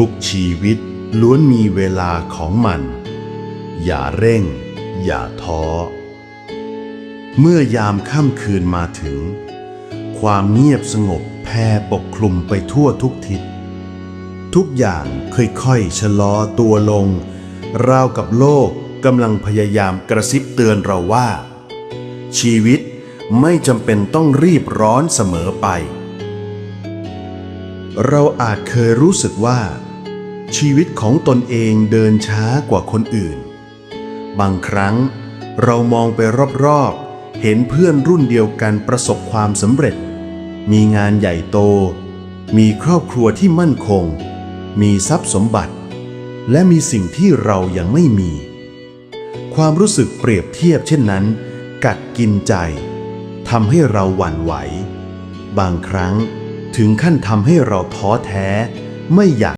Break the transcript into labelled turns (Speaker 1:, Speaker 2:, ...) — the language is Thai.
Speaker 1: ทุกชีวิตล้วนมีเวลาของมัน อย่าเร่ง อย่าท้อ เมื่อยามค่ำคืนมาถึง ความเงียบสงบแผ่ปกคลุมไปทั่วทุกทิศ ทุกอย่างค่อยๆชะลอตัวลง ราวกับโลกกำลังพยายามกระซิบเตือนเราว่า ชีวิตไม่จำเป็นต้องรีบร้อนเสมอไป เราอาจเคยรู้สึกว่า ชีวิตของตนเองเดินช้ากว่าคนอื่น บางครั้งเรามองไปรอบๆ เห็นเพื่อนรุ่นเดียวกันประสบความสำเร็จ มีงานใหญ่โต มีครอบครัวที่มั่นคง มีทรัพย์สมบัติ และมีสิ่งที่เรายังไม่มี ความรู้สึกเปรียบเทียบเช่นนั้น กัดกินใจทำให้เราหวั่นไหว บางครั้ง ถึงขั้นทำให้เราท้อแท้ ไม่อยาก